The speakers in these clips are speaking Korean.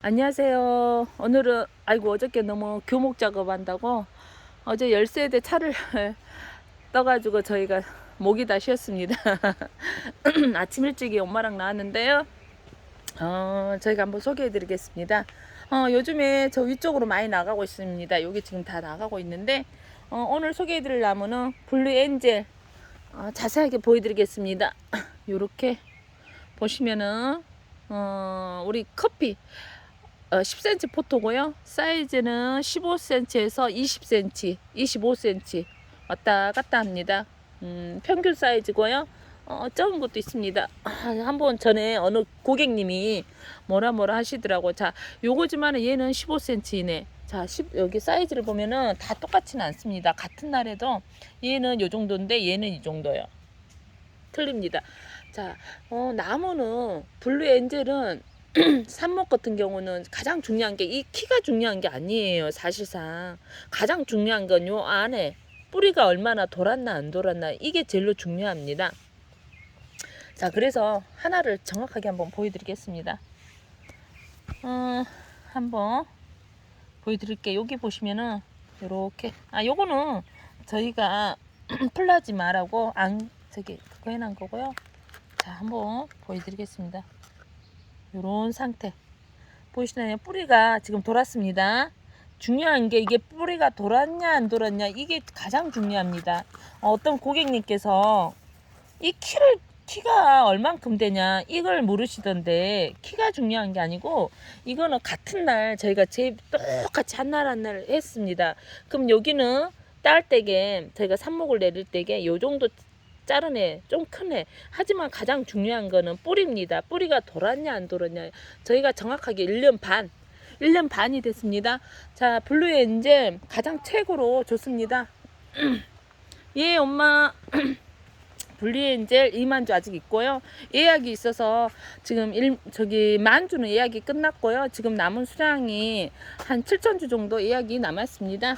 안녕하세요. 오늘은 아이고 어저께 너무 교목 작업한다고 어제 열세대 차를 떠가지고 저희가 목이 다 쉬었습니다. 아침 일찍이 엄마랑 나왔는데요. 어, 저희가 한번 소개해 드리겠습니다. 어, 요즘에 저 위쪽으로 많이 나가고 있습니다. 여기 지금 다 나가고 있는데 어, 오늘 소개해 드릴 나무는 블루 엔젤 어, 자세하게 보여드리겠습니다. 요렇게 보시면은 어, 우리 커피 어, 10cm 포토고요. 사이즈는 15cm에서 20cm, 25cm 왔다 갔다 합니다. 음, 평균 사이즈고요. 어, 적은 것도 있습니다. 아, 한번 전에 어느 고객님이 뭐라 뭐라 하시더라고. 자, 요거지만은 얘는 15cm이네. 자, 10, 여기 사이즈를 보면은 다 똑같지는 않습니다. 같은 날에도 얘는 요 정도인데 얘는 이 정도요. 틀립니다. 자, 어, 나무는 블루 엔젤은 삽목 같은 경우는 가장 중요한 게 이 키가 중요한 게 아니에요. 사실상 가장 중요한 건 요 안에 뿌리가 얼마나 돌았나 안 돌았나 이게 제일로 중요합니다. 자, 그래서 하나를 정확하게 한번 보여드리겠습니다. 어, 한번 보여드릴게요. 여기 보시면은 요렇게 아 요거는 저희가 플라지마라고 안 저기 그거 해놓은 거고요. 자, 한번 보여드리겠습니다. 요런 상태 보이시나요? 뿌리가 지금 돌았습니다. 중요한 게 이게 뿌리가 돌았냐 안 돌았냐 이게 가장 중요합니다. 어, 어떤 고객님께서 이 키를 키가 얼만큼 되냐 이걸 물으시던데 키가 중요한 게 아니고 이거는 같은 날 저희가 제 똑같이 한 날 한 날 했습니다. 그럼 여기는 딸 때게 저희가 삽목을 내릴 때게 요 정도 자른 애, 좀 큰 애. 하지만 가장 중요한 거는 뿌리입니다. 뿌리가 돌았냐 안 돌았냐. 저희가 정확하게 1년 반, 1년 반이 됐습니다. 자, 블루 엔젤 가장 최고로 좋습니다. 예, 엄마. 블루 엔젤 이만주 아직 있고요. 예약이 있어서 지금 일, 저기 만주는 예약이 끝났고요. 지금 남은 수량이 한 7천 주 정도 예약이 남았습니다.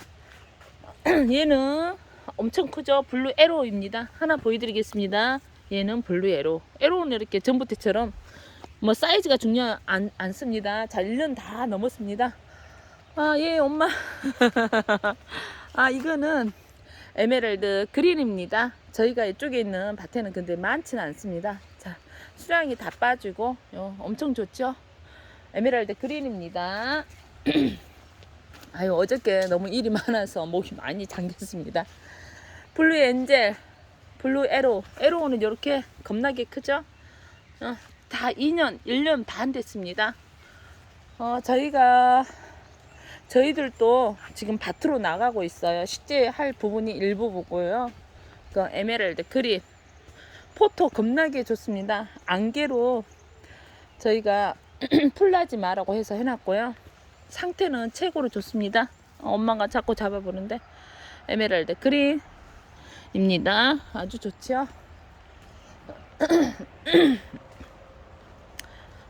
얘는 엄청 크죠? 블루 에로입니다. 하나 보여드리겠습니다. 얘는 블루 에로. 에로는 이렇게 전부태처럼 뭐 사이즈가 중요 안, 않습니다. 자, 1년 다 넘었습니다. 아, 예, 엄마. 아, 이거는 에메랄드 그린입니다. 저희가 이쪽에 있는 밭에는 근데 많지는 않습니다. 자, 수량이 다 빠지고 요, 엄청 좋죠? 에메랄드 그린입니다. 아유, 어저께 너무 일이 많아서 목이 많이 잠겼습니다. 블루 엔젤, 블루 에로. 에로는 이렇게 겁나게 크죠? 어, 다 2년, 1년 반 됐습니다. 어, 저희가, 저희들도 지금 밭으로 나가고 있어요. 실제 할 부분이 일부분고요. 그 에메랄드 그린. 포토 겁나게 좋습니다. 안개로 저희가 플라지마라고 해서 해놨고요. 상태는 최고로 좋습니다. 어, 엄마가 자꾸 잡아보는데 에메랄드 그린입니다. 아주 좋죠.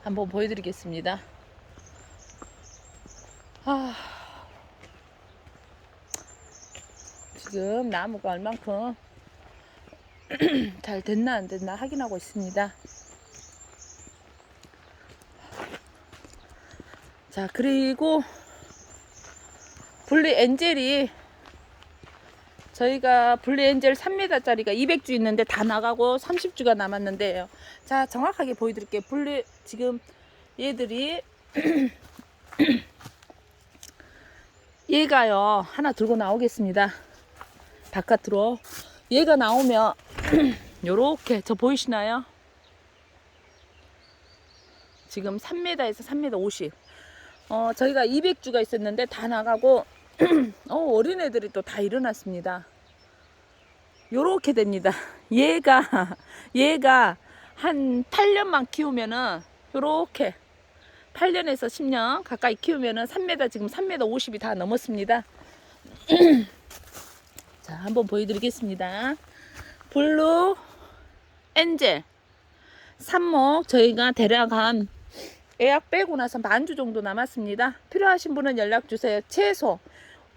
한번 보여드리겠습니다. 아, 지금 나무가 얼만큼 잘 됐나 안 됐나 확인하고 있습니다. 자, 그리고 블루 엔젤이 저희가 블루 엔젤 3m짜리가 200주 있는데 다 나가고 30주가 남았는데요. 자, 정확하게 보여드릴게요. 블루 지금 얘들이 얘가요 하나 들고 나오겠습니다. 바깥으로 얘가 나오면 요렇게 저 보이시나요? 지금 3m에서 3m 50. 어, 저희가 200주가 있었는데 다 나가고 어, 어린애들이 또 다 일어났습니다. 요렇게 됩니다. 얘가 얘가 한 8년만 키우면은 요렇게 8년에서 10년 가까이 키우면은 3m 지금 3m 50이 다 넘었습니다. 자, 한번 보여드리겠습니다. 블루 엔젤 삽목 저희가 한 예약 빼고 나서 만 주 정도 남았습니다. 필요하신 분은 연락 주세요. 최소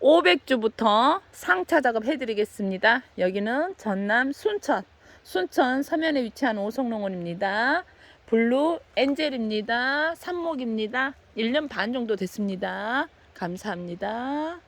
500주부터 상차 작업 해드리겠습니다. 여기는 전남 순천, 순천 서면에 위치한 오성농원입니다. 블루 엔젤입니다. 삽목입니다. 1년 반 정도 됐습니다. 감사합니다.